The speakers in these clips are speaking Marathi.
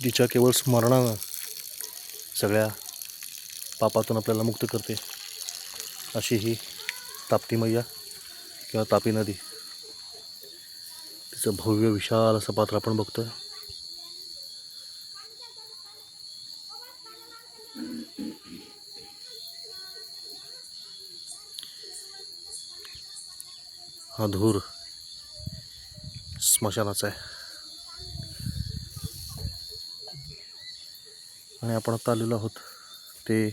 जिच्या केवळ स्मरणानं सगळ्या पापातून आपल्याला मुक्त करते अशी ही ताप्ती मैया किंवा तापी नदी. तिचं भव्य विशाल असं पात्र आपण बघतोय. हा धूर स्मशानाचा आहे. आणि आपण आता आलेलो आहोत ते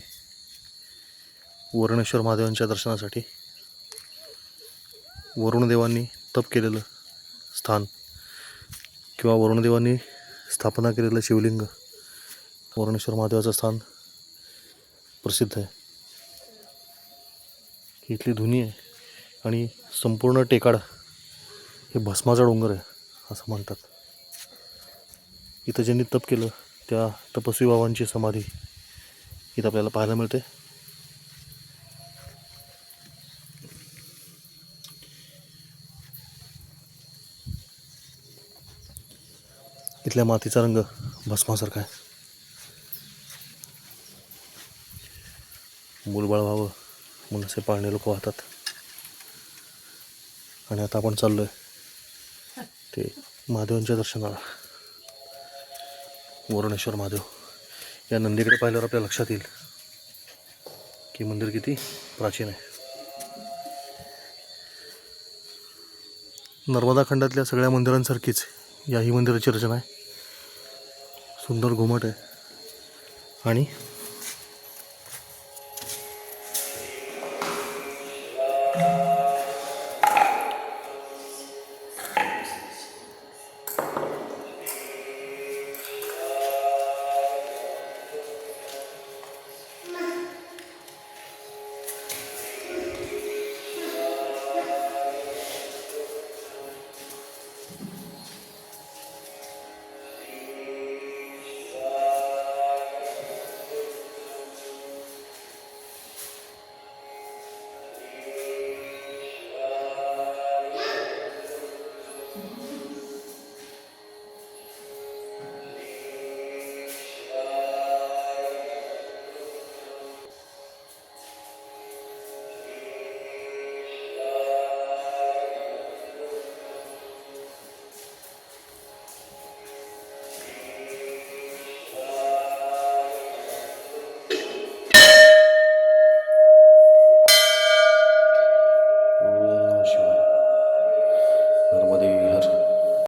वरुणेश्वर महादेवांच्या दर्शनासाठी. वरुणदेवांनी तप केलेलं स्थान किंवा वरुणदेवांनी स्थापना केलेलं शिवलिंग वरुणेश्वर महादेवाचं स्थान प्रसिद्ध आहे. इथली धुनी आहे आणि संपूर्ण टेकाड हे भस्माचा डोंगर आहे असं म्हणतात. इथं ज्यांनी तप केलं त्या तपस्वी बाबांची समाधी इथं आपल्याला पाहायला मिळते. इथल्या मातीचा रंग भस्मासारखा आहे. मुलबाळ व्हावं म्हणून असे पाळणे लोक वाहतात. आणि आता आपण चाललो आहे ते महादेवांच्या दर्शनाला. वरुणेश्वर महादेव. या नंदीकडे पाहिल्यावर आपल्या लक्षात येईल की मंदिर किती प्राचीन आहे. नर्मदा खंडातल्या सगळ्या मंदिरांसारखीच याही मंदिराची रचना आहे. सुंदर घुमट आहे. आणि